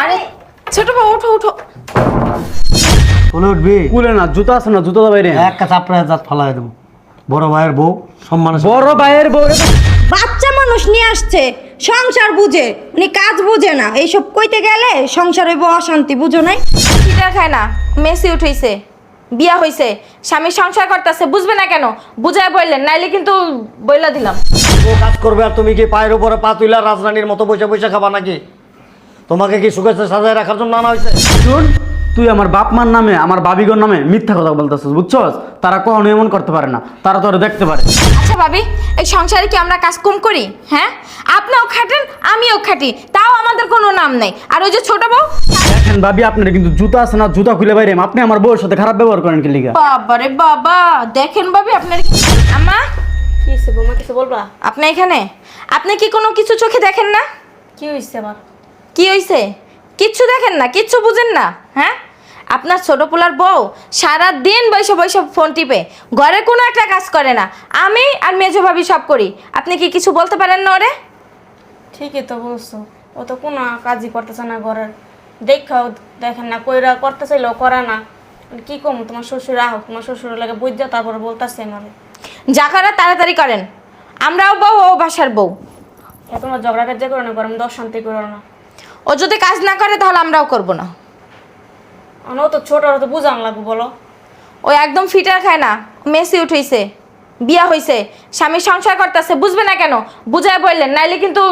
আরে ছোট বউ উঠো উঠো কোলে উঠবি? কুলে না জুতা আছে না জুতা বাইরে। এক কাছে আপনার দাঁত ফালাই দেবো। বড় ভাইয়ের বউ সম্মান বড় ভাইয়ের বউ। বাচ্চা মানুষ নিয়ে আসছে সংসার বুঝে উনি কাজ বুঝে না। এইসব কইতে গেলে সংসার হইব অশান্তি বুঝো নাই? খায় না মেসি উঠেছে বিয়া হইছে। স্বামী সংসার করতেছে বুঝবে না কেন? বুঝায় বললেন নাইলে কিন্তু বইলা দিলাম। ও কাজ করবে আর তুমি কি পায়ের উপরে পা তুইলা রাজরানীর মতো বসে বসে খাবা নাকি? তোমাকে কি সুখে সাজায় রাখার জন্য আনা হয়েছে শুন তুই আমার বাপ মার নামে আমার বাবিগর নামে মিথ্যা কথা বলতেছিস বুঝছস? তারা কখনো এমন করতে পারে না তারা তোর দেখতে পারে। আচ্ছা ভাবি এই সংসারে কি আমরা কাজ কম করি? হ্যাঁ? আপনিও খাটেন আমিও খাটি তাও আমাদের কোনো নাম নেই। আর ওই যে ছোট বউ? দেখেন ভাবি আপনার কিন্তু জুতা আছে না জুতা খুলে বাইরে আপনি আমার বউয়ের সাথে খারাপ ব্যবহার করেন কি লিগা? বাবা রে বাবা দেখেন ভাবি আপনার কি- আম্মা? কি হয়েছে বৌমা কিছু বলবা? আপনি এখানে? আপনি কি কোনো কিছু চোখে দেখেন না? কি হয়েছে আবার কি হইছে? কিচ্ছু দেখেন না কিচ্ছু বুঝেন না। হ্যাঁ? আপনার ছোট পোলার বউ সারা দিন বৈশা বৈশা ফোন টিপে। ঘরে কোনো একটা কাজ করে না। আমি আর মেজো ভাবি সব করি। আপনি কি কিছু বলতে পারেন না ওরে? ঠিকই তো বলছো। ও তো কোনো কাজই করতেছে না ঘরের। দেখাও দেখেন না কইরা করতে চাইলেও করে না। কি কম তোমার শ্বশুর আহ তোমার শ্বশুর লাগে বুঝতে তারপরে বলতেছে মানে যা করার তাড়াতাড়ি করেন। আমরাও বউ ও বাসার বউ। তোমার ঝগড়া কাজ করো না গরম দশ শান্তি করো না। ও যদি কাজ না করে তাহলে আমরাও করব না। ও তো ছোট তো বুঝান লাগবো বলো। ও একদম ফিটার খায় না। মেসি উঠেছে বিয়া হইছে। স্বামী সংসার করতেছে বুঝবে না কেন? বুঝায় বললেন নাইলে কিন্তু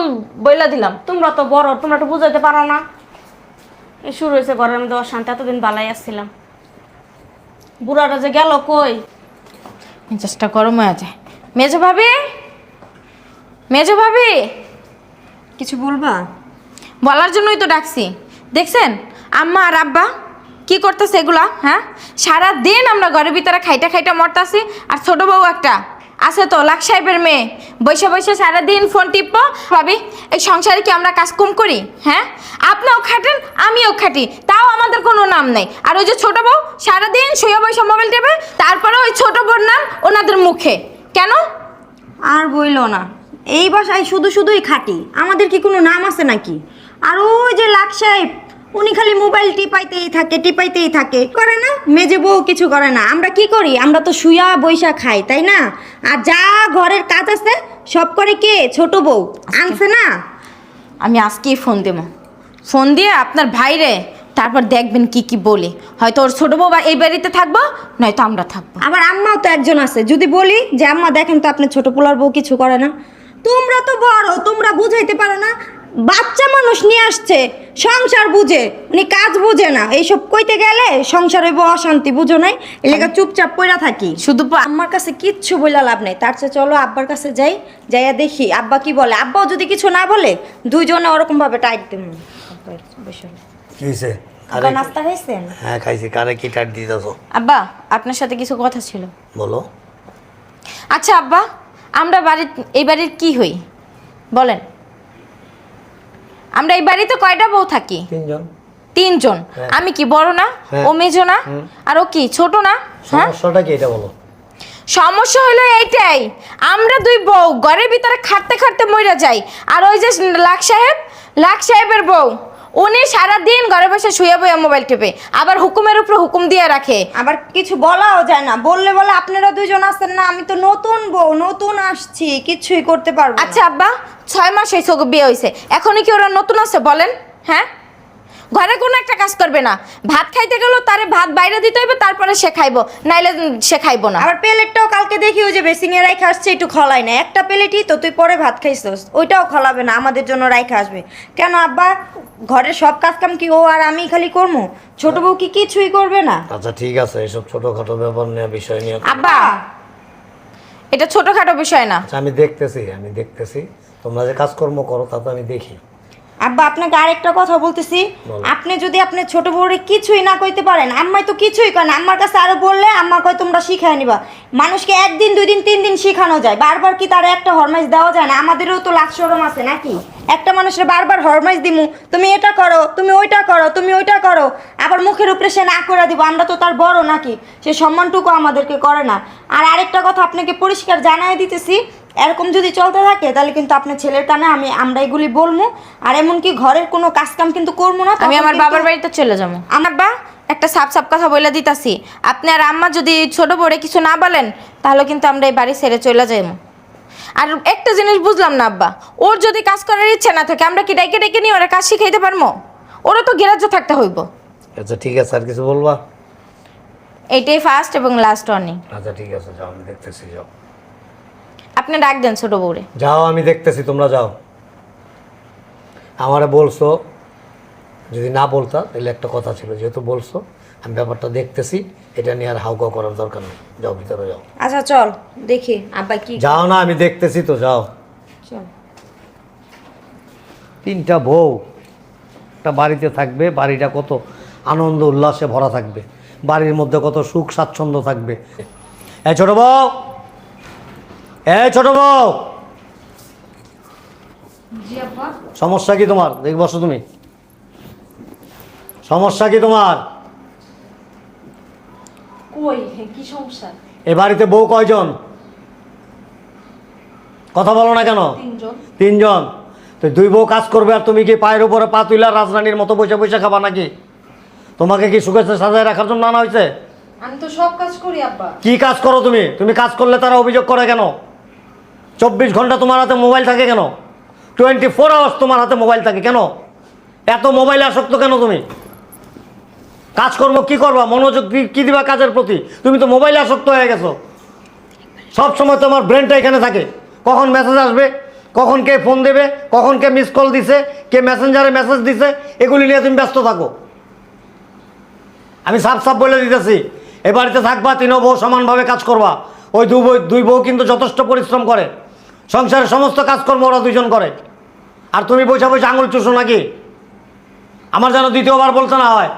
বইলা দিলাম। তোমরা তো বড় তোমরা তো বুঝাইতে পারো না। এই শুরু হয়েছে ঘরের মধ্যে অশান্তি এতদিন বালাই আসছিলাম। বুড়াটা যে গেল কই? মেজাজটা গরম হয়ে যায় মেজো ভাবি? মেজো ভাবি? কিছু বলবা? বলার জন্যই তো ডাকছি। দেখছেন? আম্মা আর আব্বা? কি করতেছে এগুলা হ্যাঁ? সারা দিন আমরা ঘরের ভিতরে খাইটা খাইটা মরতাছি, আর ছোট বউ একটা আছে তো, লাখ সাহেবের মেয়ে। বসে বসে সারাদিন ফোন টিপবো, ভাবি, এই সংসারে কি আমরা কাজ কম করি হ্যাঁ? আপনিও খাটেন, আমিও খাটি, তাও আমাদের কোনো নাম নেই। আর ওই যে ছোট বউ, সারাদিন শুয়ে বসে মোবাইল টেপে, তারপরে ওই ছোট বউর নাম ওনাদের মুখে। কেন? আর বইলো না। এই বাসায় শুধু শুধুই খাটি। আমাদের কি কোনো নাম আছে নাকি? আর ওই যে লাখ সাহেব উনি খালি মোবাইল টিপাইতেই থাকে টিপাইতেই থাকে। করে না? মেজে বউ কিছু করে না। আমরা কি করি? আমরা তো শুয়া বৈশা খাই তাই না? আর যা ঘরের কাজ আছে সব করে কে? ছোট বউ। আনছে না? আমি আজকেই ফোন দেবো। ফোন দিয়ে আপনার ভাইরে তারপর দেখবেন কি কি বলে। হয়তো ওর ছোট বউ বা এই বাড়িতে থাকব নয়তো আমরা থাকব। আবার আম্মাও তো একজন আছে। যদি বলি যে আম্মা দেখেন তো আপনার ছোট পোলার বউ কিছু করে না। তোমরা তো বড় তোমরা বুঝাইতে পারো না। বাচ্চা মানুষ নিয়ে আসছে সংসার বুঝে উনি কাজ বুঝে না। এইসব কইতে গেলে সংসার হইব অশান্তি বুঝো নাই? এলাকা চুপচাপ পইরা থাকি। শুধু আম্মার কাছে কিচ্ছু বইলা লাভ নেই। তার চেয়ে চলো আব্বার কাছে যাই যাইয়া দেখি। আব্বা কি বলে? আব্বাও যদি কিছু না বলে দুইজনে ওরকম ভাবে টাইট দেব আব্বা নাস্তা খাইছেন? হ্যাঁ খাইছি। কারে কি টাট দিতেছ? আব্বা আপনার সাথে কিছু কথা ছিল। বলো। আচ্ছা আব্বা আমরা বাড়ির এই বাড়ির কি হই? বলেন। আমরা এই বাড়িতে কয়টা বউ থাকি? তিনজন। তিনজন। হ্যাঁ। আমি কি বড় না? হ্যাঁ। ও মেজো না? আর ও কি ছোট না? হ্যাঁ? সমস্যাটা কি এটা বলো? সমস্যা হলো এইটাই। আমরা দুই বউ ঘরের ভিতরে খাটতে খাটতে মইরা যাই। আর ওই যে লাখ সাহেব লাখ সাহেবের বউ। উনি সারাদিন ঘরে বসে শুয়ে বয়ে মোবাইল টিপে আবার হুকুমের উপর হুকুম দিয়ে রাখে। আবার কিছু বলাও যায় না। বললে বলে আপনারা দুজন আসছেন না আমি তো নতুন বউ নতুন আসছি কিছুই করতে পারব না। আচ্ছা আব্বা ছয় মাস হয়েছে ওকে বিয়ে হয়েছে এখনই কি ওরা নতুন আছে বলেন হ্যাঁ? ঘরে কোনো একটা কাজ করবে না। ভাত খাইতে গেলেও তারে ভাত বাইরে দিতে হইবে তারপরে সে খাইবো। নাইলে সে খাইবো না। আবার প্লেটটাও কালকে দেখি ওই যে বেসিং এ রাইখা আসছে একটু খলাই না একটা প্লেটই তো তুই পরে ভাত খাইছস ওইটাও খলাবে না আমাদের জন্য রাইখা আসবে। কেন আব্বা ঘরের সব কাজ কাম কি ও আর আমি খালি করব ছোট বউ কি কিছুই করবে না? আচ্ছা ঠিক আছে এসব ছোটখাটো ব্যাপার নিয়ে বিষয় নিয়ে আব্বা! এটা ছোটখাটো বিষয় না। আচ্ছা আমি দেখতেছি আমি দেখতেছি। তোমরা যে কাজকর্ম করো তা তো আমি দেখি। আব্বা আপনাকে আরেকটা কথা বলতেছি। আপনি যদি আপনার ছোট বউরে কিছুই না কইতে পারেন আম্মাই তো কিছুই করেন আম্মার কাছে আরও বললে আম্মা কয় তোমরা শিখায় নিবা। মানুষকে একদিন দুই দিন তিন দিন শিখানো যায়। বারবার কি তার একটা হরমাইজ দেওয়া যায় না? আমাদেরও তো লাখ সরম আছে নাকি? একটা মানুষের বারবার হরমাইজ দিমু তুমি এটা করো তুমি ওইটা করো তুমি ওইটা করো। আবার মুখের উপরে সে না করে দিব আমরা তো তার বড় নাকি? সে সম্মানটুকু আমাদেরকে করে না। আর আরেকটা কথা আপনাকে পরিষ্কার জানাই দিতেছি এরকম যদি চলতে থাকে তাহলে কিন্তু আপনার ছেলের কানে আমি আমরা এগুলি বলব। আর এমনকি ঘরের কোনো কাজ কাম কিন্তু করব না আমি আমার বাবার বাড়িতে চলে যাব। আমার বা একটা সাপ সাপ কথা বলে দিতাছি। আপনি আর আম্মা যদি ছোট বড়ে কিছু না বলেন তাহলে কিন্তু আমরা এই বাড়ি ছেড়ে চলে যাব আর একটা জিনিস বুঝলাম না আব্বা। ওর যদি কাজ করার ইচ্ছে না থাকে আমরা কি ডাইকে ডেকে নিয়ে ওরা কাজ শিখাইতে পারব? ওরা তো গ্রাহ্য থাকতে হইব। আচ্ছা ঠিক আছে আর কিছু বলবা? এইটাই ফার্স্ট এবং লাস্ট ওয়ার্নিং আচ্ছা ঠিক আছে যাও আমি দেখতেছি যাও। আপনি ডাক দেন ছোট বউরে। যাও আমি দেখতেছি তোমরা যাও। আমারে বলছো যদি না বলতা তাহলে একটা কথা ছিল যেহেতু বলছো আমি ব্যাপারটা দেখতেছি এটা নিয়ে আর হাউকা করার দরকার নেই। যাও ভিতরে যাও। আচ্ছা চল দেখি আব্বা কি যাও না আমি দেখতেছি তো যাও। চল। তিনটা বউ একটা বাড়িতে থাকবে বাড়িটা কত আনন্দ উল্লাসে ভরা থাকবে। বাড়ির মধ্যে কত সুখ স্বাচ্ছন্দ্য থাকবে। এ ছোট বউ! এ ছোট বউ। সমস্যা কি তোমার? দেখ বসো তুমি। সমস্যা কি তোমার? কই কি সমস্যা? এ বাড়িতে বউ কয়জন? কথা বলো না কেন? তিনজন। তিনজন। তো দুই বউ কাজ করবে আর তুমি কি পায়ের উপরে পা তুইলা রাজরানীর মতো বসে বসে খাবা নাকি? তোমাকে কি সুখেছে সাজায় রাখার জন্য আনা হয়েছে? আমি তো সব কাজ করি আব্বা। কি কাজ করো তুমি? তুমি কাজ করলে তারা অভিযোগ করে কেন? চব্বিশ ঘণ্টা তোমার হাতে মোবাইল থাকে কেন? টোয়েন্টি ফোর আওয়ার্স তোমার হাতে মোবাইল থাকে কেন? এত মোবাইলে আসক্ত কেন তুমি? কাজকর্ম কি করবা? মনোযোগ কি- দিবা কাজের প্রতি? তুমি তো মোবাইলে আসক্ত হয়ে গেছো। সব সময় তোমার ব্রেনটা এখানে থাকে। কখন মেসেজ আসবে? কখন কে ফোন দেবে? কখন কে মিস কল দিছে? কে মেসেঞ্জারে মেসেজ দিছে? এগুলি নিয়ে তুমি ব্যস্ত থাকো। আমি সাফ সাফ বলে দিতেছি, এ বাড়িতে থাকবা, তিনও বউ সমানভাবে কাজ করবা। ওই দুই বউ দুই বউ কিন্তু যথেষ্ট পরিশ্রম করে। সংসারের সমস্ত কাজকর্ম ওরা দুজন করে। আর তুমি বসে বসে আঙুল চুষো নাকি? আমার যেন দ্বিতীয়বার বলতে না হয়।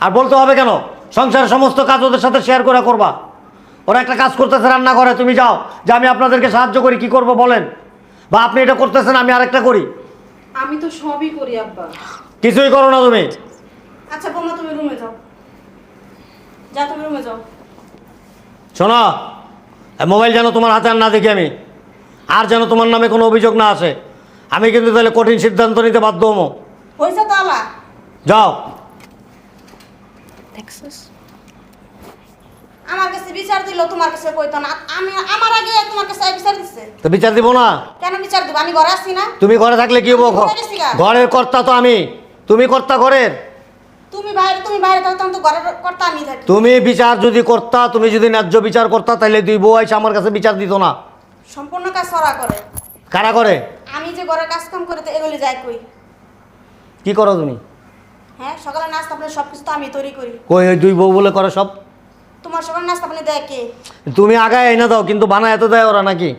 আর বলতে হবে কেন? সংসারের সমস্ত কাজ ওদের সাথে শেয়ার করে করবা। ওরা একটা কাজ করতেছে রান্না করে তুমি যাও। যে আমি আপনাদেরকে সাহায্য করি কি করব বলেন? বা আপনি এটা করতেছেন আমি আরেকটা করি। আমি তো সবই করি আব্বা। কিছুই করো না তুমি। আচ্ছা বৌমা তুমি রুমে যাও। যা তুমি রুমে যাও। শোনো মোবাইল যেন তোমার হাতে আর না দেখি আমি। আর যেন তোমার নামে কোনো অভিযোগ না আসে। আমি কিন্তু তাহলে কঠিন সিদ্ধান্ত নিতে বাধ্য হব। হয়েছে তো আলা যাও। দেখছিস? আমার কাছে বিচার দিল তোমার কাছে কইতো না। আমি আমার আগে তোমার কাছে বিচার দিচ্ছে তো বিচার দিব না? কেন বিচার দিব? আমি ঘরে আসছি না। তুমি ঘরে থাকলে কি হব। ঘরের কর্তা তো আমি। তুমি কর্তা ঘরের? তুমি বাইরে তুমি বাইরে থাকো তখন তো ঘরের কর্তা আমি থাকি। তুমি বিচার যদি করতা তুমি যদি ন্যায্য বিচার করতা তাহলে দুই বউ এসে আমার কাছে বিচার দিত না। সম্পূর্ণ কাজ সরা করে। কারা করে? আমি যে ঘরে কাজ কাম করে তো এগুলি যাই কই কি করো তুমি? হ্যাঁ সকালে নাস্তা আপনি সব কিছু তো আমি তৈরি করি। কই ওই দুই বউ বলে করে সব? তোমার সকালে নাস্তা আপনি দেয় কে? তুমি আগায় এনে দাও কিন্তু বানা এত দেয় ওরা নাকি?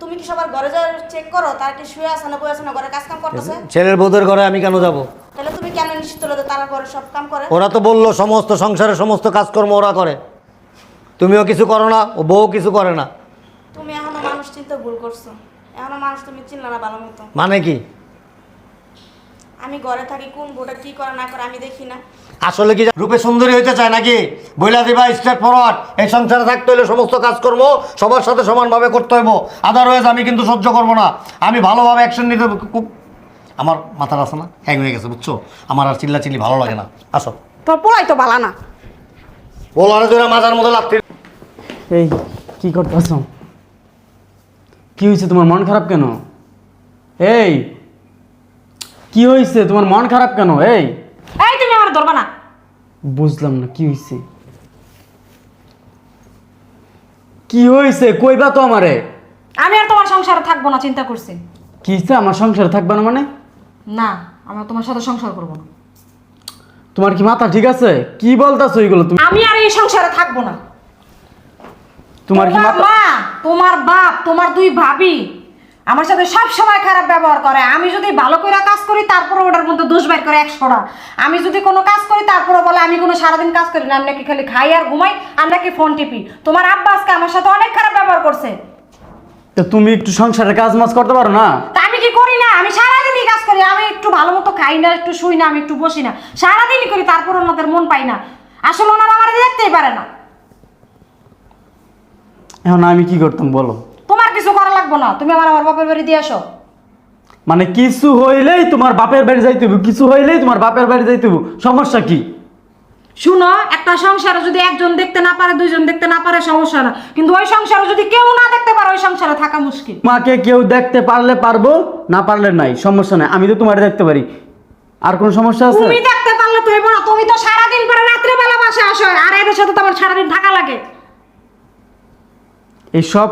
তুমি কি সবার ঘরে যা চেক করো? তার কি শুয়ে আছে না বই আছে না ঘরে কাজ কাম করতেছে? ছেলের বউদের ঘরে আমি কেন যাব? তাহলে তুমি কেন নিশ্চিত হলো তারা ঘরে সব কাম করে? ওরা তো বলল সমস্ত সংসারের সমস্ত কাজকর্ম ওরা করে। তুমিও কিছু করো না ও বউ কিছু করে না তুমি এখনও মানুষ চিনতে ভুল করছ। এখনও মানুষ তুমি চিনলে না ভালো মতো। মানে কি? আমি ঘরে থাকি কোন বউটা কি করে না করে আমি দেখি না। আসলে কি রূপে সুন্দরী হইতে চায় নাকি? বইলা দিবা স্টেট ফরওয়ার্ড এই সংসারে থাকতে হলে সমস্ত কাজ কাজকর্ম সবার সাথে সমানভাবে করতে হইব। আদারওয়াইজ আমি কিন্তু সহ্য করব না। আমি ভালোভাবে অ্যাকশন নিতে খুব আমার মাথার আছে না? হ্যাং হয়ে গেছে বুঝছ? আমার আর চিল্লা চিল্লি ভালো লাগে না। আসো। তোর পোলাই তো ভালো না। বলারে ধরে মাজার মধ্যে লাগতে এই কি করতেছ? কি হয়েছে? তোমার মন খারাপ কেন? এই কি হয়েছে? তোমার মন খারাপ কেন? এই। এই তুমি আমার ধরবা না। বুঝলাম না কি হয়েছে? কি হয়েছে? কইবা তো আমারে। আমি আর তোমার সংসারে থাকব না চিন্তা করছি। কি হয়েছে? আমার সংসারে থাকবে না মানে? না আমি তোমার সাথে সংসার করব না। তোমার কি মাথা ঠিক আছে? কি বলতাছো এইগুলো তুমি? আমি আর এই সংসারে থাকব না। তোমার কি তোমার মা তোমার বাপ তোমার দুই ভাবি আমার সাথে সব সময় খারাপ ব্যবহার করে। আমি যদি ভালো করে কাজ করি তারপরে ওটার মধ্যে দোষ বের করে একশোটা আমি যদি কোনো কাজ করি তারপরে বলে আমি কোনো সারাদিন কাজ করি না। আমি নাকি খালি খাই আর ঘুমাই আর নাকি ফোন টিপি। তোমার আব্বা আজকে আমার সাথে অনেক খারাপ ব্যবহার করছে। তো তুমি একটু সংসারের কাজ মাজ করতে পারো না? তা আমি কি করি না? আমি সারাদিনই কাজ করি। আমি একটু ভালো মতো খাই না একটু শুই না আমি একটু বসি না। সারাদিনই করি তারপর ওনাদের মন পাই না। আসলে ওনারা আমার দেখতেই পারে না। এখন আমি কি করতাম বলো? তোমার কিছু করা লাগবে না তুমি আমার আমার বাপের বাড়ি দিয়ে আসো। মানে কিছু হইলেই তোমার বাপের বাড়ি যাইতে হইব কিছু হইলেই তোমার বাপের বাড়ি যাইতে হইব। সমস্যা কি? শুনো একটা সংসারে যদি একজন দেখতে না পারে দুইজন দেখতে না পারে সমস্যা না। কিন্তু ওই সংসারে যদি কেউ না দেখতে পারে ওই সংসারে থাকা মুশকিল। মাকে কেউ দেখতে পারলে পারব না পারলে নাই সমস্যা নাই। আমি তো তোমার দেখতে পারি। আর কোন সমস্যা আছে? তুমি দেখতে পারলে তুমি না তুমি তো সারাদিন পরে রাত্রেবেলা বাসে আসো আর এদের সাথে তো আমার সারাদিন থাকা লাগে। এইসব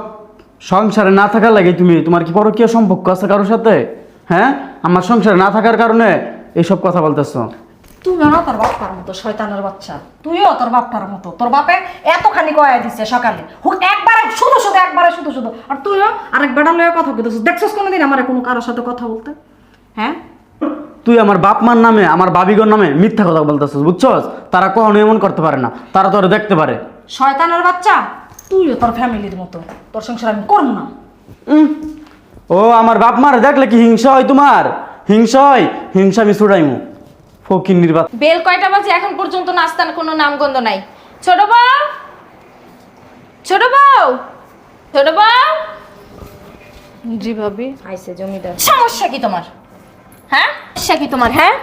সংসারে না থাকার লাগে তুমি তোমার কি পরকীয় সম্পর্ক আছে কারোর সাথে? হ্যাঁ? আমার সংসারে না থাকার কারণে এইসব কথা বলতেছো। তুমিও না তোর বাপ্পার মতো শয়তানের বাচ্চা। তুইও তোর বাপ্পার মতো। তোর বাপে এতখানি কয়া দিচ্ছে সকালে। হুক একবারে শুধু শুধু একবারে শুধু শুধু। আর তুইও আরেক বেটা লয়ে কথা কইতেছিস। দেখছিস কোনোদিন আমার কোনো কারোর সাথে কথা বলতে? হ্যাঁ? তুই আমার বাপ মার নামে আমার বাবিগর নামে মিথ্যা কথা বলতেছিস বুঝছস? তারা কখনো এমন করতে পারে না। তারা তোর দেখতে পারে। শয়তানের বাচ্চা? তুইও তোর ফ্যামিলির মতো তোর সংসার আমি করব না। উম, ও আমার বাপ মার দেখলে কি হিংসা হয় তোমার? হিংসা হয় হিংসা আমি ছুড়াইমু। ফকির বেল কয়টা বাজে? এখন পর্যন্ত নাস্তার কোনো নামগন্ধ নাই। ছোট বউ! ছোট বউ! ছোট বউ! জি ভাবি। আইসে জমিদার। সমস্যা কি তোমার? হ্যাঁ? সমস্যা কি তোমার হ্যাঁ?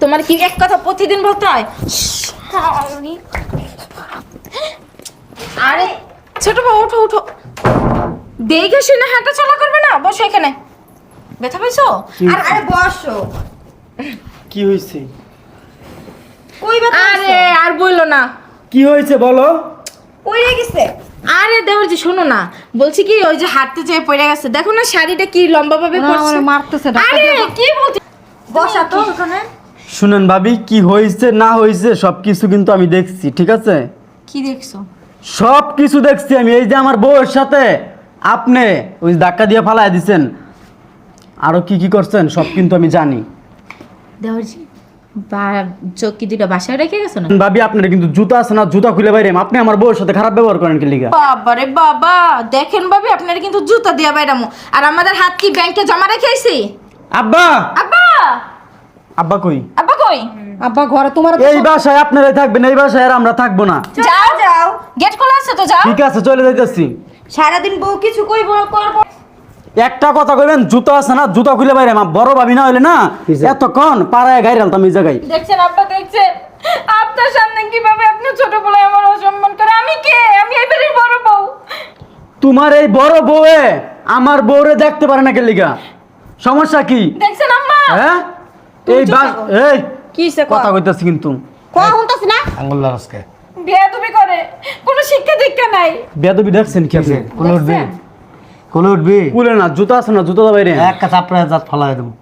তোমার কি এক কথা প্রতিদিন বলতে হয়? আরে ছোট বউ উঠো উঠো দেখে শুনে হাঁটা চলা করবে না? বসো এখানে। ব্যথা পাইছো? আর আরে বসো। কি হয়েছে কই ব্যথা আরে আর বলল না। কি হয়েছে বলো? রে গেছে? আরে দেওর যে শোনো না। বলছি কি ওই যে হাঁটতে যেয়ে পড়ে গেছে। দেখো না শাড়িটা কি লম্বা ভাবে পড়ছে মারতেছে, আরে কি বলছি বসা তো ওখানে। শুনেন ভাবি কি হয়েছে না হয়েছে সব কিছু কিন্তু আমি দেখছি ঠিক আছে? কি দেখছ? সব কিছু দেখছি আমি। এই যে আমার বউয়ের সাথে আপনি ওই ধাক্কা দিয়ে ফালাই দিছেন। আরও কি কি করছেন সব কিন্তু আমি জানি। দেওরজি বা চৌকি দুটো বাসায় রেখে গেছো না ভাবি আপনার কিন্তু জুতা আছে না জুতা খুলে বাইরে আপনি আমার বউয়ের সাথে খারাপ ব্যবহার করেন কি লিগা? বাবা দেখেন ভাবি আপনারা কিন্তু জুতা দিয়া বাইরামো আর আমাদের হাত কি ব্যাংকে জমা রেখে আইছি? আব্বা! আব্বা! আব্বা কই? আব্বা কই? আব্বা ঘরে তোমার এই বাসায় আপনারাই থাকবেন এই বাসায় আর আমরা থাকব না। যাও যাও। গেট খোলা আছে তো যাও। ঠিক আছে চলে যাইতেছি। সারাদিন বউ কিছু কইব করব। একটা কথা কইবেন জুতো আছে না জুতো খুলে বাইরে মা বড় ভাবি না হইলে না এতক্ষণ পাড়ায় গাইরে আলতাম এই জায়গায়। দেখছেন আব্বা দেখছেন? আপনার সামনে কীভাবে আপনি ছোট বলে আমার অসম্মান করে আমি কে? আমি এই বাড়ির বড় বউ। তোমার এই বড় বউয়ে আমার বউরে দেখতে পারে না কে লিগা সমস্যা কি? দেখছেন আম্মা? হ্যাঁ? এই বাস এই কিসে কথা কইতাছি কিন্তু। কয়া হুনতাছ না? আঙ্গুল্লা বেয়াদবি করে। কোনো শিক্ষা দীক্ষা নাই। বেয়াদবি দেখছেন কি আছে কোন উঠবে? কোন উঠবে? কুলে না জুতা আছে না জুতা বাইরে। একটা আপনার জাত ফালাই দেবো।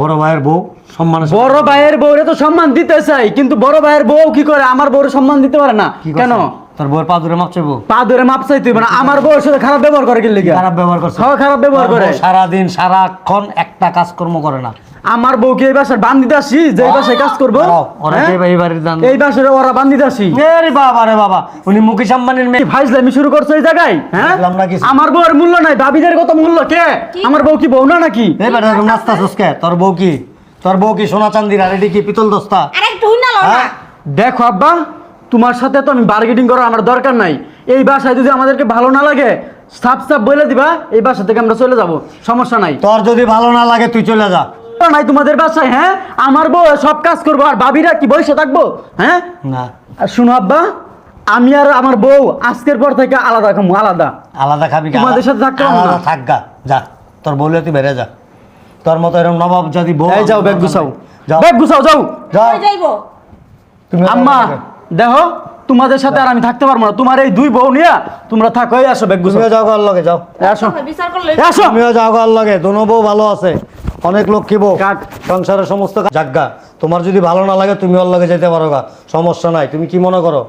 বড় ভাইয়ের বউ সম্মান বড় ভাইয়ের বউরে তো সম্মান দিতে চাই কিন্তু বড় ভাইয়ের বউ কি করে? আমার বউরে সম্মান দিতে পারে না। কেন? তোর বউয়ের পা ধরে মাপ চাইব? পা ধরে মাপ চাইতে হইবে না। আমার বউয়ের সাথে খারাপ ব্যবহার করে কি লিগা খারাপ ব্যবহার করছে। হ্যাঁ, খারাপ ব্যবহার করে? বউ সারাদিন সারাক্ষণ একটা কাজকর্ম করে না। আমার বউকে এই বাসার বান্দিতে আসি? যে এই বাসায় কাজ করব? হ্যাঁ? কে এই বাসার ওরা বান্দিতে আসি। এরে বাবা রে বাবা উনি মুকেশ আম্বানির মেয়ে। ফাইজলামি শুরু করছ এই জায়গায়? হ্যাঁ। আমার বউয়ের মূল্য নাই ভাবিদের কত মূল্য? কে? আমার বউ কি বউ না নাকি? এই বেটা নাস্তা সুস্কে তোর বউ কি? তোর বউ কি সোনা চান্দির? আর এটি কি পিতল দস্তা? আরে হ্যাঁ? দেখো আব্বা তোমার সাথে তো আমি বার্গেটিং করার আমার দরকার নাই। এই বাসায় যদি আমাদেরকে ভালো না লাগে সাপ সাপ বলে দিবা এই বাসা থেকে আমরা চলে যাব। সমস্যা নাই। তোর যদি ভালো না লাগে তুই চলে যা। তো নাই তোমাদের বাসায় হ্যাঁ? আমার বউ সব কাজ করব আর বাবিরা কি বসে থাকব? হ্যাঁ? না। আর শুনো আব্বা আমি আর আমার বউ আজকের পর থেকে আলাদা খামু আলাদা। আলাদা খাবি? তোমাদের সাথে থাকতে পারব আলাদা না। থাক যা তোর বউলে তুই বেড়ে যা। তোর মতো এরকম নবাব যদি বউ যাও ব্যাগ গুছাও। যাও। ব্যাগ গুছাও যাও। যাও তুমি আম্মা দেখো তোমাদের সাথে আর আমি থাকতে পারব না। তোমার এই দুই বউ নিয়ে তোমরা থাকো এই আসো তুমিও যাও ঘর লগে যাও। আসো। বিচার করলে আসো। তুমিও যাও ঘর লগে দোনো বউ ভালো আছে অনেক লক্ষ্মী বউ। কাট। সংসারের সমস্ত জাগগা তোমার যদি ভালো না লাগে তুমি ওর লগে যেতে পারো গা সমস্যা নাই। তুমি কি মনে করো?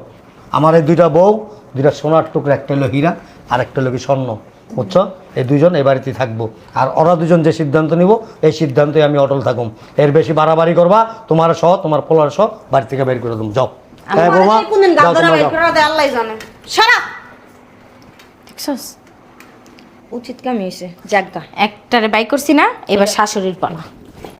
আমার এই দুইটা বউ দুইটা সোনার টুকরা একটা হলো হীরা আর একটা হলো কি স্বর্ণ বুঝছ? এই দুজন এই বাড়িতেই থাকব। আর ওরা দুজন যে সিদ্ধান্ত নিব এই সিদ্ধান্তে আমি অটল থাকুম। এর বেশি বাড়াবাড়ি করবা তোমার সহ তোমার পোলার সহ বাড়ি থেকে বের করে দেবো। যাও। হ্যাঁ বৌমা কোনদিন যাও গাদরা তোমরা বের যাও। করে দেয় আল্লাহই জানে। সারা! দেখছস? উচিত কামি হইছে। জাগা একটারে বাই করছি না এবার শাশুড়ির পালা।